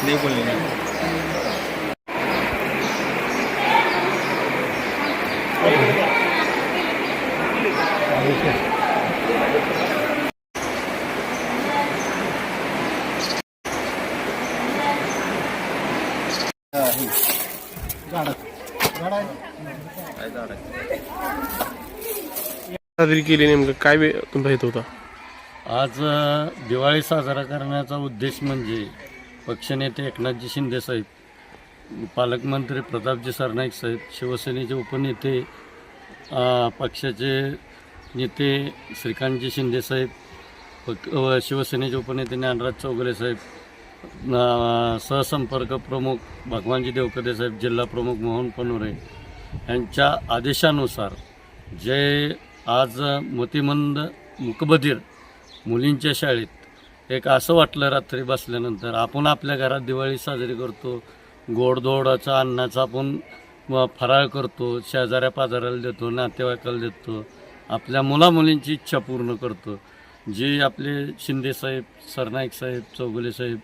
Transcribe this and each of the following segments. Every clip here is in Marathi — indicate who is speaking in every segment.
Speaker 1: नाही बोलले नाही
Speaker 2: साजरी केली नेमकं? काय वे- तुमचा हेतू होता?
Speaker 3: आज अ, दिवाळी साजरा करण्याचा उद्देश म्हणजे पक्षनेते एकनाथजी शिंदे साहेब पालकमंत्री प्रतापजी सरनाईक साहेब शिवसेनेचे उपनेते अ, पक्षाचे नेते श्रीकांतजी शिंदे साहेब पक व शिवसेनेचे उपनेते ज्ञानराज चौगले साहेब अ, सहसंपर्क प्रमुख भगवानजी देवकदे साहेब जिल्हा प्रमुख मोहन पनोरे यांच्या आदेशानुसार जे आज मतिमंद मुकबधीर मुलींच्या शाळेत. एक असं वाटलं रात्री बसल्यानंतर आपण आपल्या घरात दिवाळी साजरी करतो गोडधोडाचा अन्नाचा आपण फराळ करतो शेजाऱ्या पाजाऱ्याला देतो नातेवाईकाला देतो आपल्या मुलामुलींची इच्छा पूर्ण करतो. जी आपले शिंदे साहेब सरनाईक साहेब चौगुले साहेब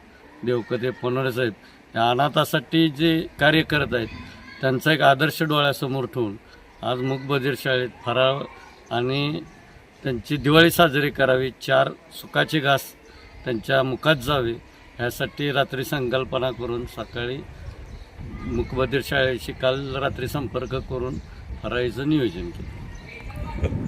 Speaker 3: देवकते पनोरे साहेब या अनाथासाठी जे कार्य करत आहेत त्यांचा एक आदर्श डोळ्यासमोर ठेवून आज मुकबधीर शाळेत फराळ आणि त्यांची दिवाळी साजरी करावी चार सुखाची घास त्यांच्या मुखात जावे ह्यासाठी रात्री संकल्पना करून सकाळी मुकबधीर शाळेशी काल रात्री संपर्क करून फराळीचं नियोजन केलं.